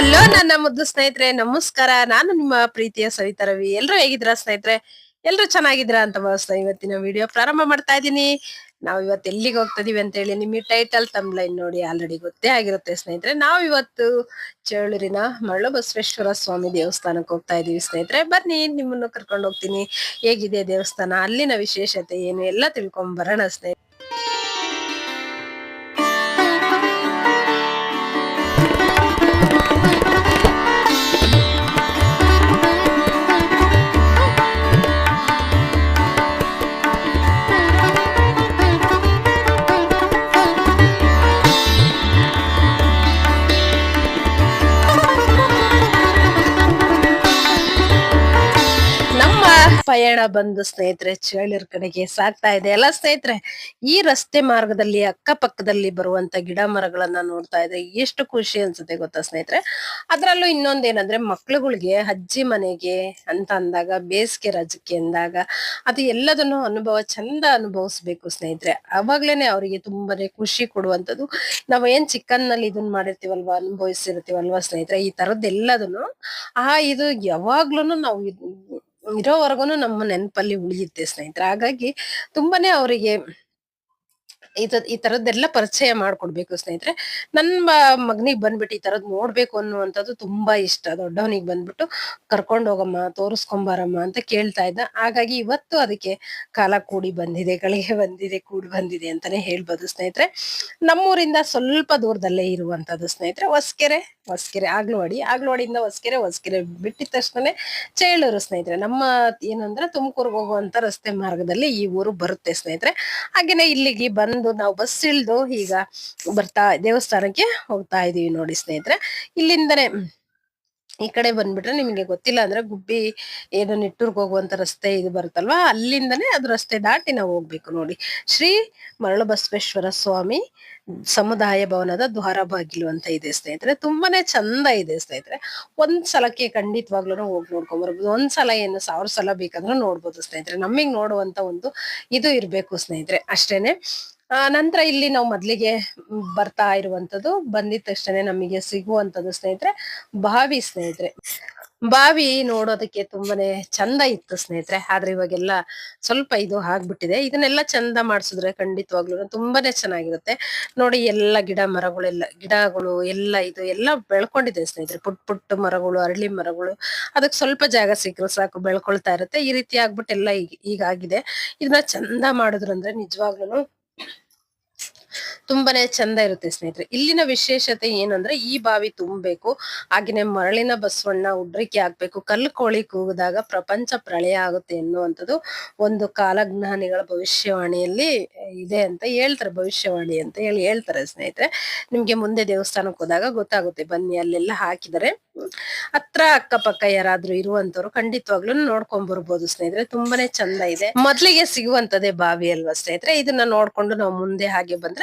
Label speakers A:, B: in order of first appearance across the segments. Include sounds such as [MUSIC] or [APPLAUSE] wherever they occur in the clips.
A: Hello ನನ್ನ ಮುದ್ದು ಸ್ನೇಹಿತರೆ, ನಮಸ್ಕಾರ. ನಾನು ನಿಮ್ಮ ಪ್ರೀತಿಯ ಸವಿತಾ ರವಿ. ಎಲ್ರು ಹೇಗಿದ್ರ ಸ್ನೇಹಿತರೆ? ಎಲ್ರು ಚೆನ್ನಾಗಿದ್ರ ಅಂತ ಭಾವಿಸ್ತಾ ಇವತ್ತಿನ ವಿಡಿಯೋ ಪ್ರಾರಂಭ ಮಾಡ್ತಾ ಇದ್ದೀನಿ. ನಾವ್ ಇವತ್ತು ಎಲ್ಲಿಗೆ ಹೋಗ್ತಿದೀವಿ ಅಂತ ಹೇಳಿ ನಿಮಗೆ ಟೈಟಲ್ ತಮ್ಲೈನ್ ನೋಡಿ ಆಲ್ರೆಡಿ ಗೊತ್ತೇ ಆಗಿರುತ್ತೆ ಸ್ನೇಹಿತರೆ. ನಾವು ಇವತ್ತು ಚೇಳೂರಿನ ಮರಳು ಬಸವೇಶ್ವರ ಸ್ವಾಮಿ ದೇವಸ್ಥಾನಕ್ಕೆ ಹೋಗ್ತಾ ಇದೀವಿ ಸ್ನೇಹಿತರೆ. ಬನ್ನಿ, ನಿಮ್ಮನ್ನು ಕರ್ಕೊಂಡು ಹೋಗ್ತೀನಿ. ಹೇಗಿದೆ ದೇವಸ್ಥಾನ? ಅಲ್ಲಿನ ವಿಶೇಷತೆ ಏನು? ಎಲ್ಲ ತಿಳ್ಕೊಂಡ್ ಬರೋಣ ಸ್ನೇಹಿತರೆ. ಪಯಣ ಬಂದು ಸ್ನೇಹಿತರೆ, ಚೇಳೂರ್ ಕಡೆಗೆ ಸಾಗ್ತಾ ಇದೆ. ಎಲ್ಲ ಸ್ನೇಹಿತರೆ, ಈ ರಸ್ತೆ ಮಾರ್ಗದಲ್ಲಿ ಅಕ್ಕಪಕ್ಕದಲ್ಲಿ ಬರುವಂತ ಗಿಡ ಮರಗಳನ್ನ ನೋಡ್ತಾ ಇದ್ರೆ ಎಷ್ಟು ಖುಷಿ ಅನ್ಸುತ್ತೆ ಗೊತ್ತಾ ಸ್ನೇಹಿತರೆ? ಅದ್ರಲ್ಲೂ ಇನ್ನೊಂದೇನಂದ್ರೆ ಮಕ್ಳುಗಳಿಗೆ ಅಜ್ಜಿ ಮನೆಗೆ ಅಂತ ಅಂದಾಗ, ಬೇಸಿಗೆ ರಜಕ್ಕೆ ಅಂದಾಗ ಅದು ಎಲ್ಲದನ್ನು ಅನುಭವ, ಚಂದ ಅನುಭವಿಸ್ಬೇಕು ಸ್ನೇಹಿತರೆ. ಅವಾಗ್ಲೇನೆ ಅವರಿಗೆ ತುಂಬಾನೇ ಖುಷಿ ಕೊಡುವಂತದ್ದು ನಾವು ಏನ್ ಚಿಕನ್ನಲ್ಲಿ ಇದನ್ನ ಮಾಡಿರ್ತೀವಲ್ವಾ, ಅನುಭವಿಸಿರ್ತೀವಲ್ವಾ ಸ್ನೇಹಿತರೆ, ಈ ತರದ್ದೆಲ್ಲದನ್ನು, ಆ ಇದು ಯಾವಾಗ್ಲೂನು ನಾವು ಇರೋವರೆಗೂನು ನಮ್ಮ ನೆನಪಲ್ಲಿ ಉಳಿಯುತ್ತೆ ಸ್ನೇಹಿತರೆ. ಹಾಗಾಗಿ ತುಂಬಾನೇ ಅವರಿಗೆ ಈ ತರದ್ದೆಲ್ಲ ಪರಿಚಯ ಮಾಡ್ಕೊಡ್ಬೇಕು ಸ್ನೇಹಿತರೆ. ನನ್ನ ಮಗನಿಗೆ ಬಂದ್ಬಿಟ್ಟು ಈ ತರದ್ ನೋಡ್ಬೇಕು ಅನ್ನುವಂಥದ್ದು ತುಂಬಾ ಇಷ್ಟ. ದೊಡ್ಡವನಿಗೆ ಬಂದ್ಬಿಟ್ಟು ಕರ್ಕೊಂಡ್ ಹೋಗಮ್ಮ, ತೋರಿಸ್ಕೊಂಬಾರಮ್ಮ ಅಂತ ಕೇಳ್ತಾ ಇದ್ದ. ಹಾಗಾಗಿ ಇವತ್ತು ಅದಕ್ಕೆ ಕಾಲ ಕೂಡಿ ಬಂದಿದೆ ಗಳಿಗೆ ಬಂದಿದೆ, ಕೂಡಿ ಬಂದಿದೆ ಅಂತಾನೆ ಹೇಳ್ಬೋದು ಸ್ನೇಹಿತರೆ. ನಮ್ಮೂರಿಂದ ಸ್ವಲ್ಪ ದೂರದಲ್ಲೇ ಇರುವಂತದ್ದು ಸ್ನೇಹಿತರೆ. ಹೊಸ್ಕೆರೆ ಹೊಸ್ಕೆರೆ ಆಗ್ಲವಾಡಿ ಆಗ್ಲವಾಡಿಯಿಂದ ಹೊಸ್ಕೆರೆ ಹೊಸ್ಕೆರೆ ಬಿಟ್ಟಿದ ತಕ್ಷಣನೇ ಚೇಳೂರು ಸ್ನೇಹಿತರೆ. ನಮ್ಮ ಏನಂದ್ರೆ ತುಮಕೂರ್ಗೆ ಹೋಗುವಂತ ರಸ್ತೆ ಮಾರ್ಗದಲ್ಲಿ ಈ ಊರು ಬರುತ್ತೆ ಸ್ನೇಹಿತರೆ. ಹಾಗೇನೆ ಇಲ್ಲಿಗೆ ಬಂದು ನಾವು ಬಸ್ ಇಳಿದು ಈಗ ಬರ್ತಾ ದೇವಸ್ಥಾನಕ್ಕೆ ಹೋಗ್ತಾ ಇದೀವಿ ನೋಡಿ ಸ್ನೇಹಿತರೆ. ಇಲ್ಲಿಂದನೇ ಈ ಕಡೆ ಬಂದ್ಬಿಟ್ರೆ ನಿಮಗೆ ಗೊತ್ತಿಲ್ಲ ಅಂದ್ರೆ ಗುಬ್ಬಿ ಏನೋ ನಿಟ್ಟೂರ್ಗ್ ಹೋಗುವಂತ ರಸ್ತೆ ಇದು ಬರುತ್ತಲ್ವಾ? ಅಲ್ಲಿಂದನೇ ಅದು ರಸ್ತೆ ದಾಟಿ ನಾವು ಹೋಗ್ಬೇಕು ನೋಡಿ. ಶ್ರೀ ಮರಳು ಬಸವೇಶ್ವರ ಸ್ವಾಮಿ ಸಮುದಾಯ ಭವನದ ದ್ವಾರ ಬಾಗಿಲು ಅಂತ ಇದೆ ಸ್ನೇಹಿತರೆ. ತುಂಬಾನೇ ಚಂದ ಇದೆ ಸ್ನೇಹಿತರೆ. ಒಂದ್ ಸಲಕ್ಕೆ ಖಂಡಿತವಾಗ್ಲೂ ಹೋಗಿ ನೋಡ್ಕೊಂಡ್ ಬರ್ಬೋದು. ಒಂದ್ ಸಲ ಏನು ಸಾವಿರ ಸಲ ಬೇಕಂದ್ರೆ ನೋಡ್ಬೋದು ಸ್ನೇಹಿತರೆ. ನಮಗ್ ನೋಡುವಂತ ಒಂದು ಇದು ಇರ್ಬೇಕು ಸ್ನೇಹಿತರೆ. ಅಷ್ಟೇನೆ. ಆ, ನಂತರ ಇಲ್ಲಿ ನಾವು ಮೊದ್ಲಿಗೆ ಬರ್ತಾ ಇರುವಂತದ್ದು ಬಂದಿದ ತಕ್ಷಣ ನಮಗೆ ಸಿಗುವಂತದ್ದು ಸ್ನೇಹಿತರೆ, ಬಾವಿ ಸ್ನೇಹಿತರೆ. ಬಾವಿ ನೋಡೋದಕ್ಕೆ ತುಂಬಾನೇ ಚಂದ ಇತ್ತು ಸ್ನೇಹಿತರೆ, ಆದ್ರೆ ಇವಾಗೆಲ್ಲ ಸ್ವಲ್ಪ ಇದು ಆಗ್ಬಿಟ್ಟಿದೆ. ಇದನ್ನೆಲ್ಲ ಚಂದ ಮಾಡಿಸಿದ್ರೆ ಖಂಡಿತವಾಗ್ಲೂ ತುಂಬಾನೇ ಚೆನ್ನಾಗಿರುತ್ತೆ. ನೋಡಿ, ಎಲ್ಲ ಗಿಡ ಮರಗಳೆಲ್ಲ, ಗಿಡಗಳು, ಎಲ್ಲ ಇದು ಎಲ್ಲ ಬೆಳ್ಕೊಂಡಿದೆ ಸ್ನೇಹಿತರೆ. ಪುಟ್ ಪುಟ್ಟ ಮರಗಳು, ಅರಳಿ ಮರಗಳು, ಅದಕ್ಕೆ ಸ್ವಲ್ಪ ಜಾಗ ಸಿಕ್ಕರೆ ಸಾಕು, ಬೆಳ್ಕೊಳ್ತಾ ಇರುತ್ತೆ. ಈ ರೀತಿ ಆಗ್ಬಿಟ್ಟು ಎಲ್ಲ ಈಗ ಈಗಾಗಿದೆ ಇದನ್ನ ಚಂದ ಮಾಡಿದ್ರು ಅಂದ್ರೆ ನಿಜವಾಗ್ಲೂ ತುಂಬಾನೇ ಚಂದ ಇರುತ್ತೆ ಸ್ನೇಹಿತರೆ. ಇಲ್ಲಿನ ವಿಶೇಷತೆ ಏನಂದ್ರೆ ಈ ಬಾವಿ ತುಂಬಬೇಕು, ಹಾಗೆನೆ ಮರಳಿನ ಬಸವಣ್ಣ ಉಡ್ರಿಕೆ ಆಗ್ಬೇಕು ಕಲ್ಲು ಕೋಳಿ ಕೂಗಿದಾಗ ಪ್ರಪಂಚ ಪ್ರಳಯ ಆಗುತ್ತೆ ಎನ್ನುವಂಥದ್ದು ಒಂದು ಕಾಲಜ್ಞಾನಿಗಳ ಭವಿಷ್ಯವಾಣಿಯಲ್ಲಿ ಇದೆ ಅಂತ ಹೇಳ್ತಾರೆ, ಭವಿಷ್ಯವಾಣಿ ಅಂತ ಹೇಳಿ ಹೇಳ್ತಾರೆ ಸ್ನೇಹಿತರೆ. ನಿಮ್ಗೆ ಮುಂದೆ ದೇವಸ್ಥಾನಕ್ಕೆ ಹೋದಾಗ ಗೊತ್ತಾಗುತ್ತೆ, ಬನ್ನಿ ಅಲ್ಲೆಲ್ಲ ಹಾಕಿದರೆ. ಹತ್ರ ಅಕ್ಕಪಕ್ಕ ಯಾರಾದ್ರೂ ಇರುವಂತವ್ರು ಖಂಡಿತವಾಗ್ಲೂ ನೋಡ್ಕೊಂಡ್ ಬರ್ಬೋದು ಸ್ನೇಹಿತರೆ, ತುಂಬಾನೇ ಚಂದ ಇದೆ. ಮೊದ್ಲಿಗೆ ಸಿಗುವಂತದೇ ಬಾವಿ ಅಲ್ವಾ ಸ್ನೇಹಿತರೆ? ಇದನ್ನ ನೋಡ್ಕೊಂಡು ನಾವು ಮುಂದೆ ಹಾಗೆ ಬಂದ್ರೆ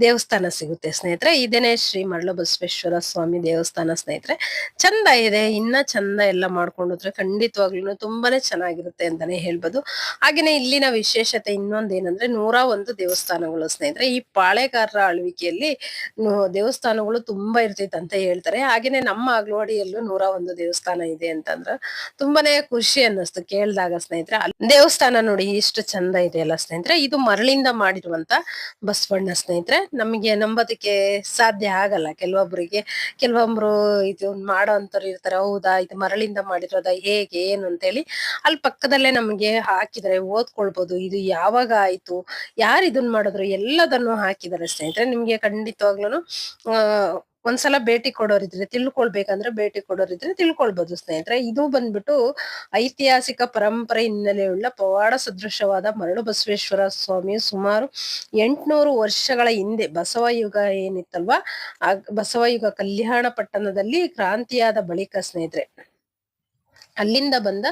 A: ದೇವಸ್ಥಾನ ಸಿಗುತ್ತೆ. ಸ್ನೇಹಿತರೆ ಇದೇನೆ ಶ್ರೀ ಮರಳು ಬಸವೇಶ್ವರ ಸ್ವಾಮಿ ದೇವಸ್ಥಾನ ಸ್ನೇಹಿತರೆ. ಚಂದ ಇದೆ, ಇನ್ನ ಚಂದ ಎಲ್ಲ ಮಾಡ್ಕೊಂಡ್ರೆ ಖಂಡಿತವಾಗ್ಲೂ ತುಂಬಾನೇ ಚೆನ್ನಾಗಿರುತ್ತೆ ಅಂತಾನೆ ಹೇಳ್ಬೋದು. ಹಾಗೇನೆ ಇಲ್ಲಿನ ವಿಶೇಷತೆ ಇನ್ನೊಂದೇನಂದ್ರೆ ನೂರ ಒಂದು ದೇವಸ್ಥಾನಗಳು ಸ್ನೇಹಿತರೆ. ಈ ಪಾಳೆಗಾರರ ಆಳ್ವಿಕೆಯಲ್ಲಿ ದೇವಸ್ಥಾನಗಳು ತುಂಬಾ ಇರ್ತೈತೆ ಅಂತ ಹೇಳ್ತಾರೆ. ಹಾಗೇನೆ ನಮ್ಮ ಅಗ್ಲವಾಡಿಯಲ್ಲೂ ನೂರ ಒಂದು ದೇವಸ್ಥಾನ ಇದೆ ಅಂತಂದ್ರ ತುಂಬಾನೇ ಖುಷಿ ಅನ್ನಿಸ್ತು ಕೇಳ್ದಾಗ ಸ್ನೇಹಿತರೆ. ದೇವಸ್ಥಾನ ನೋಡಿ ಇಷ್ಟು ಚಂದ ಇದೆ ಅಲ್ಲ ಸ್ನೇಹಿತರೆ. ಇದು ಮರಳಿಂದ ಮಾಡಿರುವಂತ ಬಸವಣ್ಣ ಸ್ನೇಹಿತರೆ, ನಮಗೆ ನಂಬೋದಕ್ಕೆ ಸಾಧ್ಯ ಆಗಲ್ಲ. ಕೆಲವೊಬ್ಬರಿಗೆ ಕೆಲವೊಬ್ರು ಇದು ಮಾಡೋ ಅಂತವ್ರು ಇರ್ತಾರೆ, ಹೌದಾ, ಇದು ಮರಳಿಂದ ಮಾಡಿರೋದ, ಹೇಗೆ, ಏನು ಅಂತೇಳಿ ಅಲ್ಲಿ ಪಕ್ಕದಲ್ಲೇ ನಮಗೆ ಹಾಕಿದರೆ ಓದ್ಕೊಳ್ಬೋದು. ಇದು ಯಾವಾಗ ಆಯ್ತು, ಯಾರು ಇದನ್ನ ಮಾಡಿದ್ರು, ಎಲ್ಲದನ್ನು ಹಾಕಿದ್ದಾರೆ ಸ್ನೇಹಿತರೆ. ನಿಮಗೆ ಖಂಡಿತವಾಗ್ಲೂ ಒಂದ್ಸಲ ಭೇಟಿ ಕೊಡೋರಿದ್ರೆ ತಿಳ್ಕೊಳ್ಬೇಕಂದ್ರೆ ಭೇಟಿ ಕೊಡೋರಿದ್ರೆ ತಿಳ್ಕೊಳ್ಬಹುದು ಸ್ನೇಹಿತರೆ. ಇದು ಬಂದ್ಬಿಟ್ಟು ಐತಿಹಾಸಿಕ ಪರಂಪರೆ ಹಿನ್ನೆಲೆಯುಳ್ಳ ಪವಾಡ ಸದೃಶವಾದ ಮರಳು ಬಸವೇಶ್ವರ ಸ್ವಾಮಿ ಸುಮಾರು ಎಂಟ್ನೂರು ವರ್ಷಗಳ ಹಿಂದೆ ಬಸವಯುಗ ಏನಿತ್ತಲ್ವಾ? ಆ ಬಸವಯುಗ ಕಲ್ಯಾಣ ಪಟ್ಟಣದಲ್ಲಿ ಕ್ರಾಂತಿಯಾದ ಬಳಿಕ ಸ್ನೇಹಿತರೆ. ಅಲ್ಲಿಂದ ಬಂದ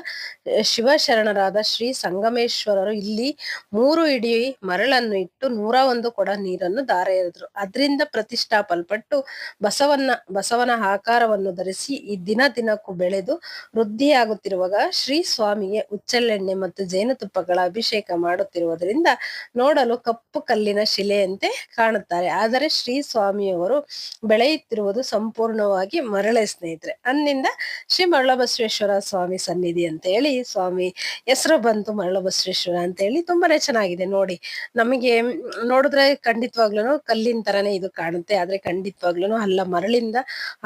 A: ಶಿವಶರಣರಾದ ಶ್ರೀ ಸಂಗಮೇಶ್ವರರು ಇಲ್ಲಿ ಮೂರು ಇಡಿ ಮರಳನ್ನು ಇಟ್ಟು ನೂರ ಒಂದು ಕೊಡ ನೀರನ್ನು ಧಾರೆ ಎರೆದ್ರು ಅದರಿಂದ ಪ್ರತಿಷ್ಠಾಪಲ್ಪಟ್ಟು ಬಸವನ್ನ, ಬಸವನ ಆಕಾರವನ್ನು ಧರಿಸಿ ಈ ದಿನ ದಿನಕ್ಕೂ ಬೆಳೆದು ವೃದ್ಧಿಯಾಗುತ್ತಿರುವಾಗ ಶ್ರೀ ಸ್ವಾಮಿಗೆ ಉಚ್ಚಲೆಣ್ಣೆ ಮತ್ತು ಜೇನುತುಪ್ಪಗಳ ಅಭಿಷೇಕ ಮಾಡುತ್ತಿರುವುದರಿಂದ ನೋಡಲು ಕಪ್ಪು ಕಲ್ಲಿನ ಶಿಲೆಯಂತೆ ಕಾಣುತ್ತಾರೆ. ಆದರೆ ಶ್ರೀ ಸ್ವಾಮಿಯವರು ಬೆಳೆಯುತ್ತಿರುವುದು ಸಂಪೂರ್ಣವಾಗಿ ಮರಳೆ ಸ್ನೇಹಿತರೆ. ಅಂದಿಂದ ಶ್ರೀ ಮರಳಬಸವೇಶ್ವರ ಸ್ವಾಮಿ ಸನ್ನಿಧಿ ಅಂತ ಹೇಳಿ ಸ್ವಾಮಿ ಹೆಸರು ಬಂತು ಮರಳಬಸವೇಶ್ವರ ಅಂತ ಹೇಳಿ ತುಂಬಾನೇ ಚೆನ್ನಾಗಿದೆ ನೋಡಿ. ನಮಗೆ ನೋಡಿದ್ರೆ ಖಂಡಿತವಾಗ್ಲೂ ಕಲ್ಲಿನ ತರನೇ ಇದು ಕಾಣುತ್ತೆ, ಆದ್ರೆ ಖಂಡಿತವಾಗ್ಲೂ ಅಲ್ಲ, ಮರಳಿಂದ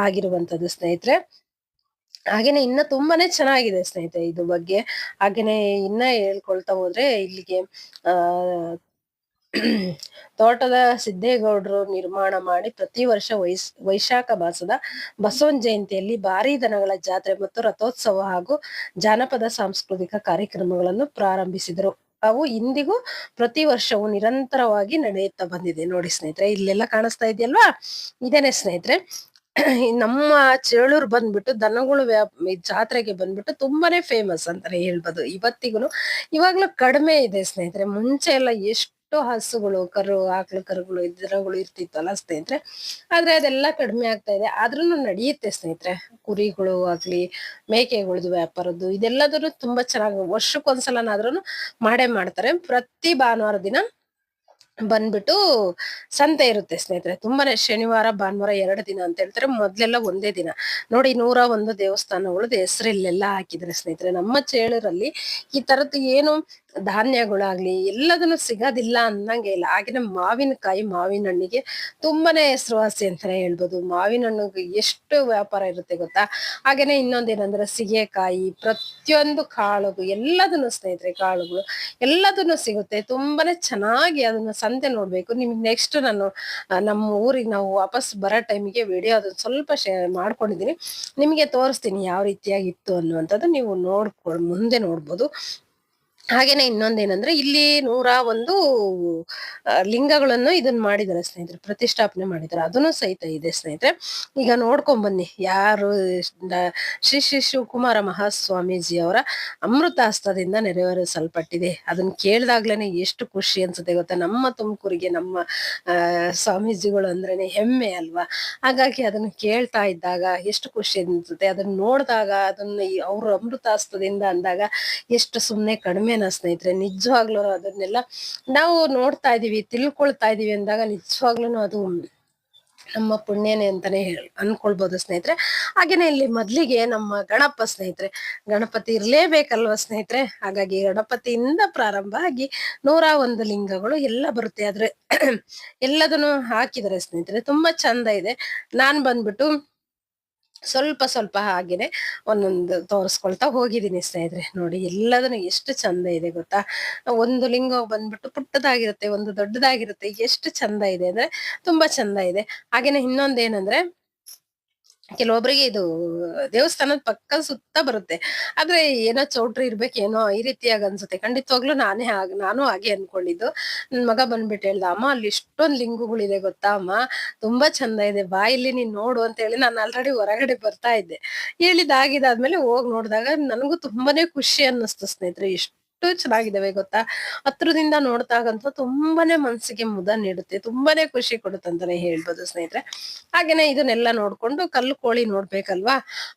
A: ಆಗಿರುವಂತದ್ದು ಸ್ನೇಹಿತರೆ. ಹಾಗೇನೆ ಇನ್ನ ತುಂಬಾನೇ ಚೆನ್ನಾಗಿದೆ ಸ್ನೇಹಿತರೆ ಇದು ಬಗ್ಗೆ. ಹಾಗೇನೆ ಇನ್ನ ಹೇಳ್ಕೊಳ್ತಾ ಹೋದ್ರೆ ಇಲ್ಲಿಗೆ, ಆ ತೋಟದ ಸಿದ್ದೇಗೌಡರು ನಿರ್ಮಾಣ ಮಾಡಿ ಪ್ರತಿ ವರ್ಷ ವೈಸ್, ವೈಶಾಖ ಮಾಸದ ಬಸವನ್ ಜಯಂತಿಯಲ್ಲಿ ಭಾರಿ ದನಗಳ ಜಾತ್ರೆ ಮತ್ತು ರಥೋತ್ಸವ ಹಾಗೂ ಜಾನಪದ ಸಾಂಸ್ಕೃತಿಕ ಕಾರ್ಯಕ್ರಮಗಳನ್ನು ಪ್ರಾರಂಭಿಸಿದರು. ಅವು ಇಂದಿಗೂ ಪ್ರತಿ ವರ್ಷವೂ ನಿರಂತರವಾಗಿ ನಡೆಯುತ್ತಾ ಬಂದಿದೆ. ನೋಡಿ ಸ್ನೇಹಿತರೆ, ಇಲ್ಲೆಲ್ಲ ಕಾಣಿಸ್ತಾ ಇದೆಯಲ್ವಾ? ಇದೇನೆ ಸ್ನೇಹಿತರೆ ನಮ್ಮ ಚೇಳೂರು ಬಂದ್ಬಿಟ್ಟು ದನಗಳು ವ್ಯಾಪ್, ಈ ಜಾತ್ರೆಗೆ ಬಂದ್ಬಿಟ್ಟು ತುಂಬಾನೇ ಫೇಮಸ್ ಅಂತಾರೆ ಹೇಳ್ಬೋದು. ಇವತ್ತಿಗೂ ಇವಾಗ್ಲೂ ಕಡಿಮೆ ಇದೆ ಸ್ನೇಹಿತರೆ. ಮುಂಚೆ ಎಲ್ಲ ಎಷ್ಟು ಹಸುಗಳು, ಕರು, ಆಕಳು ಕರುಗಳು, ಇದರಗಳು ಇರ್ತಿತ್ತಲ್ಲ ಸ್ನೇಹಿತರೆ ಆದ್ರೆ ಅದೆಲ್ಲ ಕಡಿಮೆ ಆಗ್ತಾ ಇದೆ. ಆದ್ರೂನು ನಡೆಯುತ್ತೆ ಸ್ನೇಹಿತರೆ. ಕುರಿಗಳು ಆಗ್ಲಿ ಮೇಕೆಗಳದ್ದು ವ್ಯಾಪಾರದ್ದು ಇದೆಲ್ಲದೂ ತುಂಬಾ ಚೆನ್ನಾಗಿ ವರ್ಷಕ್ಕೊಂದ್ಸಲನಾದ್ರೂ ಮಾಡೇ ಮಾಡ್ತಾರೆ. ಪ್ರತಿ ಭಾನುವಾರ ದಿನ ಬಂದ್ಬಿಟ್ಟು ಸಂತೆ ಇರುತ್ತೆ ಸ್ನೇಹಿತರೆ. ತುಂಬಾನೇ ಶನಿವಾರ, ಭಾನುವಾರ ಎರಡು ದಿನ ಅಂತ ಹೇಳ್ತಾರೆ. ಮೊದ್ಲೆಲ್ಲ ಒಂದೇ ದಿನ. ನೋಡಿ, ನೂರ ಒಂದು ದೇವಸ್ಥಾನಗಳದ್ದು ಹೆಸರು ಇಲ್ಲೆಲ್ಲ ಹಾಕಿದ್ರೆ ಸ್ನೇಹಿತರೆ. ನಮ್ಮ ಚೇಳರಲ್ಲಿ ಈ ತರದ್ದು ಏನು ಧಾನ್ಯಗಳಾಗ್ಲಿ ಎಲ್ಲದನ್ನು ಸಿಗೋದಿಲ್ಲ ಅನ್ನಂಗೆ ಇಲ್ಲ. ಆಗಿನ ಮಾವಿನಕಾಯಿ ಮಾವಿನ ಹಣ್ಣಿಗೆ ತುಂಬಾನೇ ಹೆಸರುವಾಸಿ ಅಂತಾನೆ ಹೇಳ್ಬೋದು. ಮಾವಿನ ಹಣ್ಣಿಗೆ ಎಷ್ಟು ವ್ಯಾಪಾರ ಇರುತ್ತೆ ಗೊತ್ತಾ? ಹಾಗೇನೆ ಇನ್ನೊಂದೇನಂದ್ರೆ ಸಿಗೆಕಾಯಿ, ಪ್ರತಿಯೊಂದು ಕಾಳುಗು ಎಲ್ಲದನ್ನು ಸ್ನೇಹಿತರೆ, ಕಾಳುಗಳು ಎಲ್ಲದನ್ನು ಸಿಗುತ್ತೆ. ತುಂಬಾನೇ ಚೆನ್ನಾಗಿ ಅದನ್ನ ಸಂತೆ ನೋಡ್ಬೇಕು. ನಿಮ್ಗೆ ನೆಕ್ಸ್ಟ್ ನಾನು ನಮ್ಮ ಊರಿಗೆ ನಾವು ವಾಪಸ್ ಬರೋ ಟೈಮಿಗೆ ವಿಡಿಯೋ ಅದನ್ನ ಸ್ವಲ್ಪ ಶೇರ್ ಮಾಡ್ಕೊಂಡಿದ್ದೀನಿ. ನಿಮಗೆ ತೋರಿಸ್ತೀನಿ ಯಾವ ರೀತಿಯಾಗಿ ಇತ್ತು ಅನ್ನುವಂಥದ್ದು ನೀವು ನೋಡ್ಕೊಂಡು ಮುಂದೆ ನೋಡ್ಬೋದು. ಹಾಗೇನೆ ಇನ್ನೊಂದೇನಂದ್ರೆ ಇಲ್ಲಿ ನೂರ ಒಂದು ಲಿಂಗಗಳನ್ನು ಇದನ್ನ ಮಾಡಿದ್ದಾರೆ ಸ್ನೇಹಿತರೆ, ಪ್ರತಿಷ್ಠಾಪನೆ ಮಾಡಿದ್ದಾರೆ. ಅದನ್ನು ಸಹಿತ ಇದೆ ಸ್ನೇಹಿತರೆ. ಈಗ ನೋಡ್ಕೊಂಡ್ ಬನ್ನಿ ಯಾರು ಶ್ರೀ ಶ್ರೀ ಶಿವಕುಮಾರ ಮಹಾಸ್ವಾಮೀಜಿ ಅವರ ಅಮೃತ ಹಸ್ತದಿಂದ ನೆರವೇರಿಸಲ್ಪಟ್ಟಿದೆ. ಅದನ್ನ ಕೇಳಿದಾಗ್ಲೇನೆ ಎಷ್ಟು ಖುಷಿ ಅನ್ಸುತ್ತೆ ಗೊತ್ತಾ? ನಮ್ಮ ತುಮಕೂರಿಗೆ ನಮ್ಮ ಸ್ವಾಮೀಜಿಗಳು ಅಂದ್ರೇನೆ ಹೆಮ್ಮೆ ಅಲ್ವಾ? ಹಾಗಾಗಿ ಅದನ್ನ ಕೇಳ್ತಾ ಇದ್ದಾಗ ಎಷ್ಟು ಖುಷಿ ಅನ್ಸುತ್ತೆ? ಅದನ್ನ ನೋಡಿದಾಗ, ಅದನ್ನ ಅವ್ರ ಅಮೃತ ಹಸ್ತದಿಂದ ಅಂದಾಗ ಎಷ್ಟು ಸುಮ್ನೆ ಕಡಿಮೆನಾ ಸ್ನೇಹಿತರೆ, ನಿಜವಾಗ್ಲೂ ಅದನ್ನೆಲ್ಲ ನಾವು ನೋಡ್ತಾ ಇದೀವಿ ತಿಳ್ಕೊಳ್ತಾ ಇದೀವಿ ಅಂದಾಗ ನಿಜವಾಗ್ಲೂ ಅದು ನಮ್ಮ ಪುಣ್ಯನೇ ಅಂತಾನೆ ಹೇಳಿ, ಅನ್ಕೊಳ್ಬೋದು ಸ್ನೇಹಿತರೆ. ಹಾಗೇನೆ ಇಲ್ಲಿ ಮೊದಲಿಗೆ ನಮ್ಮ ಗಣಪ ಸ್ನೇಹಿತರೆ, ಗಣಪತಿ ಇರ್ಲೇಬೇಕಲ್ವ ಸ್ನೇಹಿತರೆ? ಹಾಗಾಗಿ ಗಣಪತಿಯಿಂದ ಪ್ರಾರಂಭ ಆಗಿ ನೂರ ಒಂದು ಲಿಂಗಗಳು ಎಲ್ಲ ಬರುತ್ತೆ. ಆದ್ರೆ [CLEARS THROAT] ಎಲ್ಲದನ್ನು ಹಾಕಿದರೆ ಸ್ನೇಹಿತರೆ. ತುಂಬಾ ಚಂದ ಇದೆ. ನಾನ್ ಬಂದ್ಬಿಟ್ಟು ಸ್ವಲ್ಪ ಸ್ವಲ್ಪ ಹಾಗೇನೆ ಒಂದೊಂದು ತೋರಿಸ್ಕೊಳ್ತಾ ಹೋಗಿದ್ದೀನಿ ಸ್ನೇಹಿತರೆ. ನೋಡಿ, ಎಲ್ಲದನ್ನು ಎಷ್ಟು ಚಂದ ಇದೆ ಗೊತ್ತಾ? ಒಂದು ಲಿಂಗ ಬಂದ್ಬಿಟ್ಟು ಪುಟ್ಟದಾಗಿರುತ್ತೆ, ಒಂದು ದೊಡ್ಡದಾಗಿರುತ್ತೆ. ಎಷ್ಟು ಚಂದ ಇದೆ ಅಂದ್ರೆ ತುಂಬಾ ಚಂದ ಇದೆ. ಹಾಗೇನೆ ಇನ್ನೊಂದೇನಂದ್ರೆ ಕೆಲವೊಬ್ಬರಿಗೆ ಇದು ದೇವಸ್ಥಾನದ ಪಕ್ಕ ಸುತ್ತ ಬರುತ್ತೆ. ಆದ್ರೆ ಏನೋ ಚೌಟ್ರಿ ಇರ್ಬೇಕೇನೋ ಈ ರೀತಿಯಾಗಿ ಅನ್ಸುತ್ತೆ. ಖಂಡಿತವಾಗ್ಲೂ ನಾನೇ ಹಾಗೆ, ನಾನು ಹಾಗೆ ಅನ್ಕೊಂಡಿದ್ದು. ನನ್ ಮಗ ಬಂದ್ಬಿಟ್ಟು ಹೇಳ್ದ, ಅಮ್ಮ, ಅಲ್ಲಿ ಇಷ್ಟೊಂದ್ ಲಿಂಗುಗಳಿದೆ ಗೊತ್ತಾ ಅಮ್ಮ ತುಂಬಾ ಚಂದ ಇದೆ. ಬಾ, ಇಲ್ಲಿ ನೀನ್ ನೋಡು ಅಂತ ಹೇಳಿ ನಾನು ಆಲ್ರೆಡಿ ಹೊರಗಡೆ ಬರ್ತಾ ಇದ್ದೆ. ಹೇಳಿದಾಗಿದಾದ್ಮೇಲೆ ಹೋಗಿ ನೋಡಿದಾಗ ನನಗೂ ತುಂಬಾನೇ ಖುಷಿ ಅನ್ನಿಸ್ತು ಸ್ನೇಹಿತರೆ. ಎಷ್ಟು ಚೆನ್ನಾಗಿದಾವೆ ಗೊತ್ತಾ? ಹತ್ರದಿಂದ ನೋಡ್ತಾಗಂತ ತುಂಬಾನೇ ಮನ್ಸಿಗೆ ಮುದ ನೀಡುತ್ತೆ, ತುಂಬಾನೇ ಖುಷಿ ಕೊಡುತ್ತೆ ಅಂತಾನೆ ಹೇಳ್ಬೋದು ಸ್ನೇಹಿತರೆ. ಹಾಗೇನೆ ಇದನ್ನೆಲ್ಲ ನೋಡ್ಕೊಂಡು ಕಲ್ಲು ಕೋಳಿ ನೋಡ್ಬೇಕಲ್ವಾ?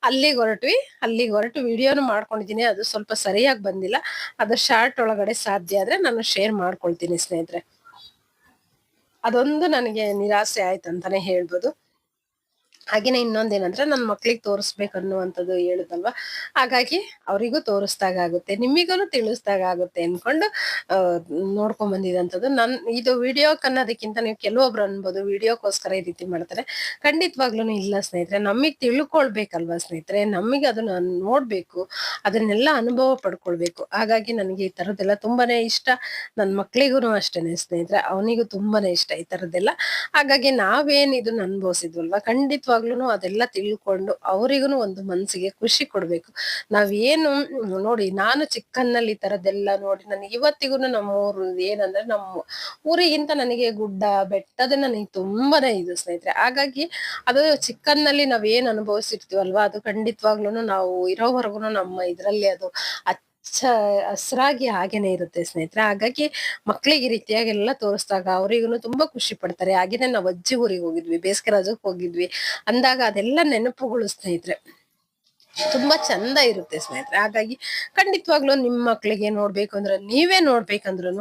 A: ಅಲ್ಲಿಗೆ ಹೊರಟ್ವಿ, ಅಲ್ಲಿಗೆ ಹೊರಟು ವಿಡಿಯೋನು ಮಾಡ್ಕೊಂಡಿದೀನಿ ಅದು ಸ್ವಲ್ಪ ಸರಿಯಾಗಿ ಬಂದಿಲ್ಲ. ಅದು ಶಾರ್ಟ್ ಒಳಗಡೆ ಸಾಧ್ಯ ಆದ್ರೆ ನಾನು ಶೇರ್ ಮಾಡ್ಕೊಳ್ತೀನಿ ಸ್ನೇಹಿತರೆ. ಅದೊಂದು ನನಗೆ ನಿರಾಸೆ ಆಯ್ತು ಅಂತಾನೆ ಹೇಳ್ಬೋದು. ಹಾಗೇನೆ ಇನ್ನೊಂದೇನಂದ್ರೆ ನನ್ ಮಕ್ಳಿಗೆ ತೋರಿಸ್ಬೇಕು ಅನ್ನುವಂಥದ್ದು ಹೇಳುದಲ್ವಾ ಹಾಗಾಗಿ ಅವರಿಗೂ ತೋರಿಸ್ದಾಗ ಆಗುತ್ತೆ ನಿಮಗೂ ತಿಳಿಸ್ದಾಗ ಆಗುತ್ತೆ ಅನ್ಕೊಂಡು ನೋಡ್ಕೊಂಡ್ ಬಂದಿದಂಥದ್ದು. ನನ್, ಇದು ವಿಡಿಯೋ ಕನ್ನೋದಕ್ಕಿಂತ ನೀವು ಕೆಲವೊಬ್ರು ಅನ್ಬೋದು ವಿಡಿಯೋಕ್ಕೋಸ್ಕರ ಈ ರೀತಿ ಮಾಡ್ತಾರೆ. ಖಂಡಿತವಾಗ್ಲೂ ಇಲ್ಲ ಸ್ನೇಹಿತರೆ, ನಮಗ್ ತಿಳ್ಕೊಳ್ಬೇಕಲ್ವಾ ಸ್ನೇಹಿತರೆ? ನಮಗೆ ಅದನ್ನ ನೋಡ್ಬೇಕು, ಅದನ್ನೆಲ್ಲ ಅನುಭವ ಪಡ್ಕೊಳ್ಬೇಕು. ಹಾಗಾಗಿ ನನಗೆ ಈ ತರದ್ದೆಲ್ಲ ತುಂಬಾನೇ ಇಷ್ಟ. ನನ್ ಮಕ್ಳಿಗೂ ಅಷ್ಟೇನೆ ಸ್ನೇಹಿತರೆ, ಅವನಿಗೂ ತುಂಬಾನೇ ಇಷ್ಟ ಈ ತರದ್ದೆಲ್ಲ. ಹಾಗಾಗಿ ನಾವೇನ್ ಇದನ್ನ ಅನುಭವಿಸಿದ್ವಲ್ವಾ? ಖಂಡಿತವಾಗ್ಲೂ ಖಂಡಿತವಾಗ್ಲೂ ಅದೆಲ್ಲ ತಿಳ್ಕೊಂಡು ಅವರಿಗೂ ಒಂದು ಮನಸ್ಸಿಗೆ ಖುಷಿ ಕೊಡ್ಬೇಕು. ನಾವೇನು ನೋಡಿ, ನಾನು ಚಿಕ್ಕನ್ನಲ್ಲಿ ಈ ತರದ್ದೆಲ್ಲ ನೋಡಿ ನನಗೆ ಇವತ್ತಿಗೂ ನಮ್ಮ ಊರು ಏನಂದ್ರೆ ನಮ್ಮ ಊರಿಗಿಂತ ನನಗೆ ಗುಡ್ಡ ಬೆಟ್ಟದ ನನಗೆ ತುಂಬಾನೇ ಇದು ಸ್ನೇಹಿತರೆ. ಹಾಗಾಗಿ ಅದು ಚಿಕ್ಕನ್ನಲ್ಲಿ ನಾವೇನ್ ಅನುಭವಿಸಿರ್ತೀವಲ್ವಾ, ಅದು ಖಂಡಿತವಾಗ್ಲೂ ನಾವು ಇರೋವರೆಗೂ ನಮ್ಮ ಇದರಲ್ಲಿ ಅದು ಹಸ್ರಾಗಿ ಹಾಗೇನೆ ಇರುತ್ತೆ ಸ್ನೇಹಿತರೆ. ಹಾಗಾಗಿ ಮಕ್ಳಿಗೆ ಈ ರೀತಿಯಾಗೆಲ್ಲ ತೋರಿಸಿದಾಗ ಅವರಿಗೂ ತುಂಬಾ ಖುಷಿ ಪಡ್ತಾರೆ. ಹಾಗೇನೆ ನಾವು ಅಜ್ಜಿ ಊರಿಗೆ ಹೋಗಿದ್ವಿ, ಬೇಸಿಗೆ ರಜಕ್ಕೆ ಹೋಗಿದ್ವಿ. ಅಂದಾಗ ಅದೆಲ್ಲ ನೆನಪುಗಳು ಸ್ನೇಹಿತರೆ. ತುಂಬಾ ಚಂದ ಇರುತ್ತೆ ಸ್ನೇಹಿತರೆ. ಹಾಗಾಗಿ ಖಂಡಿತವಾಗ್ಲೂ ನಿಮ್ಮ ಮಕ್ಳಿಗೆ ನೋಡ್ಬೇಕು ಅಂದ್ರೆ ನೀವೇ ನೋಡ್ಬೇಕಂದ್ರೂ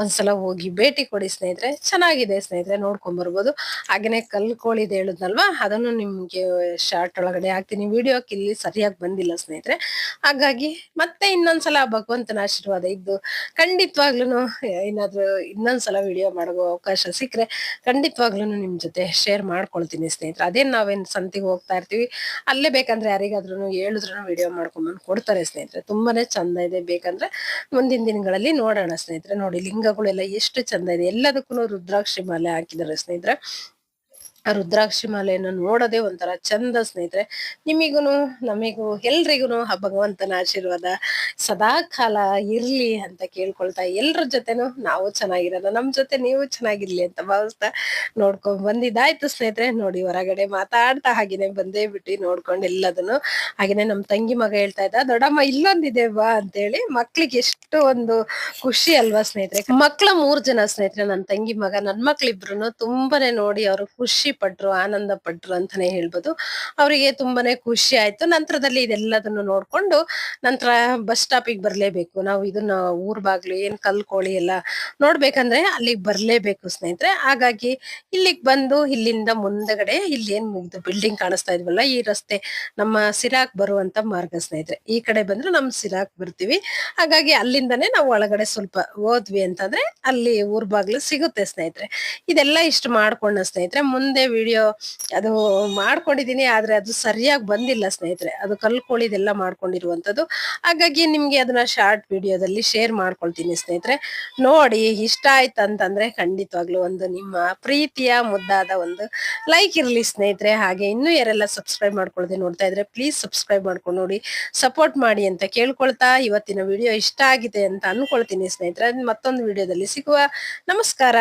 A: ಒಂದ್ಸಲ ಹೋಗಿ ಭೇಟಿ ಕೊಡಿ ಸ್ನೇಹಿತರೆ. ಚೆನ್ನಾಗಿದೆ ಸ್ನೇಹಿತರೆ, ನೋಡ್ಕೊಂಡ್ ಬರ್ಬೋದು. ಹಾಗೇನೆ ಕಲ್ಕೋಳಿದ್ ಹೇಳುದ್ನಲ್ವಾ? ಅದನ್ನು ನಿಮ್ಗೆ ಶಾರ್ಟ್ ಒಳಗಡೆ ಹಾಕ್ತೀನಿ. ವಿಡಿಯೋಕ್ಕೆ ಇಲ್ಲಿ ಸರಿಯಾಗಿ ಬಂದಿಲ್ಲ ಸ್ನೇಹಿತರೆ. ಹಾಗಾಗಿ ಮತ್ತೆ ಇನ್ನೊಂದ್ಸಲ ಭಗವಂತನ ಆಶೀರ್ವಾದ ಇದ್ದು ಖಂಡಿತವಾಗ್ಲೂ ಏನಾದ್ರು ಇನ್ನೊಂದ್ಸಲ ವಿಡಿಯೋ ಮಾಡೋ ಅವಕಾಶ ಸಿಕ್ಕರೆ ಖಂಡಿತವಾಗ್ಲೂ ನಿಮ್ ಜೊತೆ ಶೇರ್ ಮಾಡ್ಕೊಳ್ತೀನಿ ಸ್ನೇಹಿತರೆ. ಅದೇನ್ ನಾವೇನ್ ಸಂತಿಗೆ ಹೋಗ್ತಾ ಇರ್ತೀವಿ, ಅಲ್ಲೇ ಬೇಕಂದ್ರೆ ಯಾರಿಗಾದ್ರೂ ಹೇಳಿದ್ರು ವಿಡಿಯೋ ಮಾಡ್ಕೊಂಡ್ಬಂದು ಕೊಡ್ತಾರೆ ಸ್ನೇಹಿತರೆ. ತುಂಬಾನೇ ಚಂದ ಇದೆ. ಬೇಕಂದ್ರೆ ಮುಂದಿನ ದಿನಗಳಲ್ಲಿ ನೋಡೋಣ ಸ್ನೇಹಿತರೆ. ನೋಡಿ ಲಿಂಗಗಳೆಲ್ಲ ಎಷ್ಟು ಚಂದ ಇದೆ. ಎಲ್ಲದಕ್ಕೂ ರುದ್ರಾಕ್ಷಿ ಮಾಲೆ ಹಾಕಿದ್ದಾರೆ ಸ್ನೇಹಿತರೆ. ಆ ರುದ್ರಾಕ್ಷಿ ಮಾಲೆಯನ್ನು ನೋಡೋದೇ ಒಂಥರ ಚಂದ ಸ್ನೇಹಿತರೆ ನಿಮಿಗೂ ನಮಿಗೂ ಎಲ್ರಿಗೂ ಆ ಭಗವಂತನ ಆಶೀರ್ವಾದ ಸದಾ ಕಾಲ ಇರ್ಲಿ ಅಂತ ಕೇಳ್ಕೊಳ್ತಾ ಎಲ್ರ ಜೊತೆನೂ ನಾವು ಚೆನ್ನಾಗಿರೋಣ ನಮ್ ಜೊತೆ ನೀವು ಚೆನ್ನಾಗಿರ್ಲಿ ಅಂತ ಭಾವಿಸ್ತಾ ನೋಡ್ಕೊಂಡ್ ಬಂದಿದ್ದಾಯ್ತು ಸ್ನೇಹಿತರೆ. ನೋಡಿ ಹೊರಗಡೆ ಮಾತಾಡ್ತಾ ಹಾಗೇನೆ ಬಂದೇ ಬಿಟ್ಟು ನೋಡ್ಕೊಂಡು ಎಲ್ಲದನ್ನು. ಹಾಗೇನೆ ನಮ್ ತಂಗಿ ಮಗ ಹೇಳ್ತಾ ಇದ್ದ, ದೊಡ್ಡಮ್ಮ, ಇಲ್ಲೊಂದಿದೆ ಬಾ ಅಂತೇಳಿ ಮಕ್ಳಿಗೆ ಎಷ್ಟು ಒಂದು ಖುಷಿ ಅಲ್ವಾ ಸ್ನೇಹಿತರೆ. ಮಕ್ಳ ಮೂರ್ ಜನ ಸ್ನೇಹಿತರೆ, ನನ್ ತಂಗಿ ಮಗ, ನನ್ ಮಕ್ಳಿಬ್ರು ತುಂಬಾನೇ ನೋಡಿ ಅವರು ಖುಷಿ ಪಟ್ರು ಆನಂದ ಪಟ್ರು ಅಂತಾನೆ ಹೇಳ್ಬೋದು. ಅವರಿಗೆ ತುಂಬಾನೇ ಖುಷಿ ಆಯ್ತು. ನಂತರದಲ್ಲಿ ಇದೆಲ್ಲದನ್ನು ನೋಡ್ಕೊಂಡು ನಂತರ ಬಸ್ ಸ್ಟಾಪಿಗೆ ಬರ್ಲೇಬೇಕು. ನಾವು ಇದನ್ನ ಊರ್ ಬಾಗ್ಲು, ಏನ್ ಕಲ್ಕೋಳಿ ಎಲ್ಲ ನೋಡ್ಬೇಕಂದ್ರೆ ಅಲ್ಲಿಗೆ ಬರ್ಲೇಬೇಕು ಸ್ನೇಹಿತರೆ. ಹಾಗಾಗಿ ಇಲ್ಲಿಗೆ ಬಂದು ಇಲ್ಲಿಂದ ಮುಂದಗಡೆ ಇಲ್ಲಿ ಏನ್ ಇದು ಬಿಲ್ಡಿಂಗ್ ಕಾಣಿಸ್ತಾ ಇದ್ವಲ್ಲ, ಈ ರಸ್ತೆ ನಮ್ಮ ಸಿರಾಕ್ ಬರುವಂತ ಮಾರ್ಗ ಸ್ನೇಹಿತರೆ. ಈ ಕಡೆ ಬಂದ್ರೆ ನಮ್ ಸಿರಾಕ್ ಬರ್ತೀವಿ. ಹಾಗಾಗಿ ಅಲ್ಲಿಂದಾನೆ ನಾವು ಒಳಗಡೆ ಸ್ವಲ್ಪ ಹೋದ್ವಿ ಅಂತಂದ್ರೆ ಅಲ್ಲಿ ಊರ್ ಬಾಗ್ಲು ಸಿಗುತ್ತೆ ಸ್ನೇಹಿತರೆ. ಇದೆಲ್ಲ ಇಷ್ಟು ಮಾಡ್ಕೊಂಡ ಸ್ನೇಹಿತರೆ, ಮುಂದೆ ವಿಡಿಯೋ ಅದು ಮಾಡ್ಕೊಂಡಿದ್ದೀನಿ ಆದ್ರೆ ಅದು ಸರಿಯಾಗಿ ಬಂದಿಲ್ಲ ಸ್ನೇಹಿತರೆ. ಅದು ಕಲ್ಕೊಳ್ಳಿದೆಲ್ಲ ಮಾಡ್ಕೊಂಡಿರುವಂಥದ್ದು. ಹಾಗಾಗಿ ನಿಮಗೆ ಅದನ್ನ ಶಾರ್ಟ್ ವಿಡಿಯೋದಲ್ಲಿ ಶೇರ್ ಮಾಡ್ಕೊಳ್ತೀನಿ ಸ್ನೇಹಿತರೆ. ನೋಡಿ, ಇಷ್ಟ ಆಯ್ತು ಅಂತಂದ್ರೆ ಖಂಡಿತವಾಗ್ಲೂ ಒಂದು ನಿಮ್ಮ ಪ್ರೀತಿಯ ಮುದ್ದಾದ ಒಂದು ಲೈಕ್ ಇರಲಿ ಸ್ನೇಹಿತರೆ. ಹಾಗೆ ಇನ್ನೂ ಯಾರೆಲ್ಲ ಸಬ್ಸ್ಕ್ರೈಬ್ ಮಾಡ್ಕೊಳ್ಳದೆ ನೋಡ್ತಾ ಇದ್ರೆ ಪ್ಲೀಸ್ ಸಬ್ಸ್ಕ್ರೈಬ್ ಮಾಡ್ಕೊಂಡು ನೋಡಿ ಸಪೋರ್ಟ್ ಮಾಡಿ ಅಂತ ಕೇಳ್ಕೊಳ್ತಾ ಇವತ್ತಿನ ವಿಡಿಯೋ ಇಷ್ಟ ಆಗಿದೆ ಅಂತ ಅನ್ಕೊಳ್ತೀನಿ ಸ್ನೇಹಿತರೆ. ಮತ್ತೊಂದು ವಿಡಿಯೋದಲ್ಲಿ ಸಿಗುವ. ನಮಸ್ಕಾರ.